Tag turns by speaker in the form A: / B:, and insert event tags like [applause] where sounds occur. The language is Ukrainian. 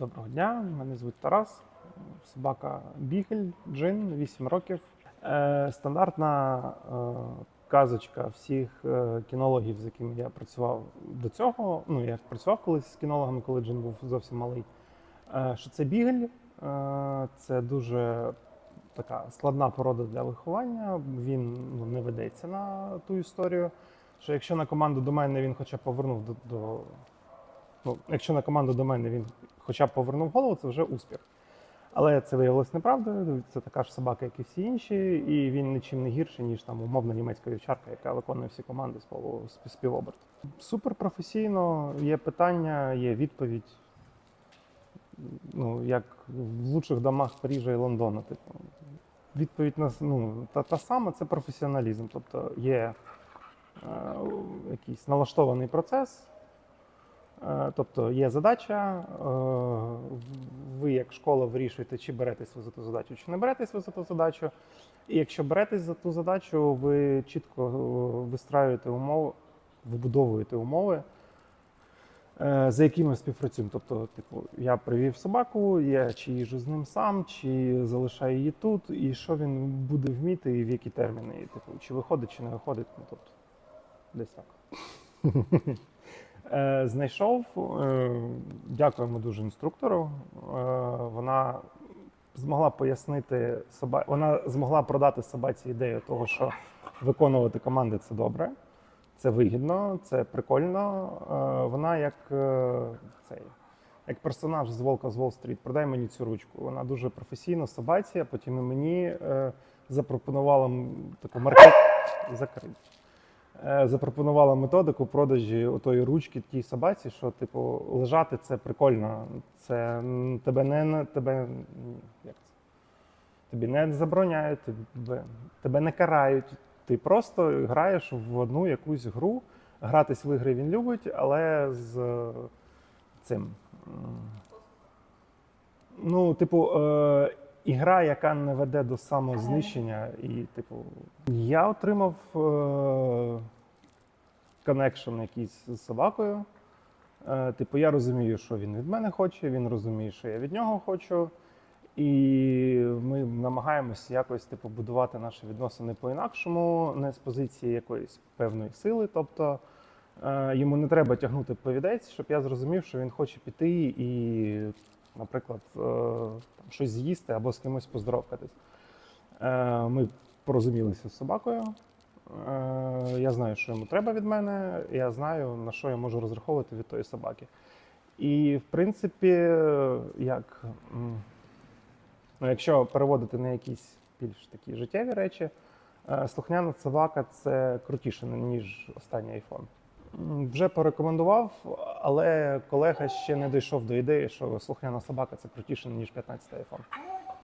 A: Доброго дня, мене звуть Тарас. Собака Бігель, Джин, 8 років. Е, стандартна е, казочка всіх е, кінологів, з якими я працював до цього. Ну, я працював колись з кінологами, коли Джин був зовсім малий. Що це бігель, це дуже така складна порода для виховання. Він ну, не ведеться на ту історію. Що якщо на команду до мене він хоча б повернув до, до ну, якщо на команду до мене він хоча б повернув голову, це вже успіх. Але це виявилось неправдою. Це така ж собака, як і всі інші, і він нічим не гірший, ніж там умовна німецька вівчарка, яка виконує всі команди з співоберту. Супер професійно, є питання, є відповідь. Ну, як в лучших домах Парижа і Лондона. Типу. Відповідь на ну, та, та сама це професіоналізм. Тобто є е, якийсь налаштований процес. Е, Тобто є задача, е, ви як школа вирішуєте, чи беретесь ви за ту задачу, чи не беретесь ви за ту задачу. І якщо беретесь за ту задачу, ви чітко е, вистраюєте умови, вибудовуєте умови, за якими співпрацюємо. Тобто, типу, я привів собаку, я чи їжу з ним сам, чи залишаю її тут, і що він буде вміти, і в які терміни, і, типу, чи виходить, чи не виходить. Ну, тобто, десь так. [laughs] Е, Знайшов, е, дякуємо дуже інструктору. Е, Вона змогла пояснити соба... вона змогла продати собаці ідею того, що виконувати команди це добре, це вигідно, це прикольно. Вона як цей. Як персонаж з Волка з Уолл-стріт, продай мені цю ручку. Вона дуже професійна собаці, а потім і мені запропонувала таку маркет закрить е, запропонувала методику продажі отої ручки тій собаці, що типу лежати це прикольно. Це тебе не тебе як це? Тобі не забороняють, тебе, тебе не карають. Ти просто граєш в одну якусь гру. Гратись в ігри він любить, але з е, цим. Ну, типу, е, ігра, яка не веде до самознищення, і, типу, я отримав е, коннекшн якийсь з собакою. Е, типу, я розумію, що він від мене хоче, він розуміє, що я від нього хочу. І ми намагаємося якось типу, будувати наші відносини по-інакшому, не з позиції якоїсь певної сили. Тобто е, йому не треба тягнути повідець, щоб я зрозумів, що він хоче піти і, наприклад, е, там, щось з'їсти або з кимось поздоровкатись. Е, ми порозумілися з собакою. Е, Я знаю, що йому треба від мене, я знаю, на що я можу розраховувати від тої собаки. І, в принципі, як, ну, якщо переводити на якісь більш такі життєві речі, слухняна собака це крутіше, ніж останній iPhone. Вже порекомендував, але колега ще не дійшов до ідеї, що слухняна собака це крутіше, ніж 15 iPhone.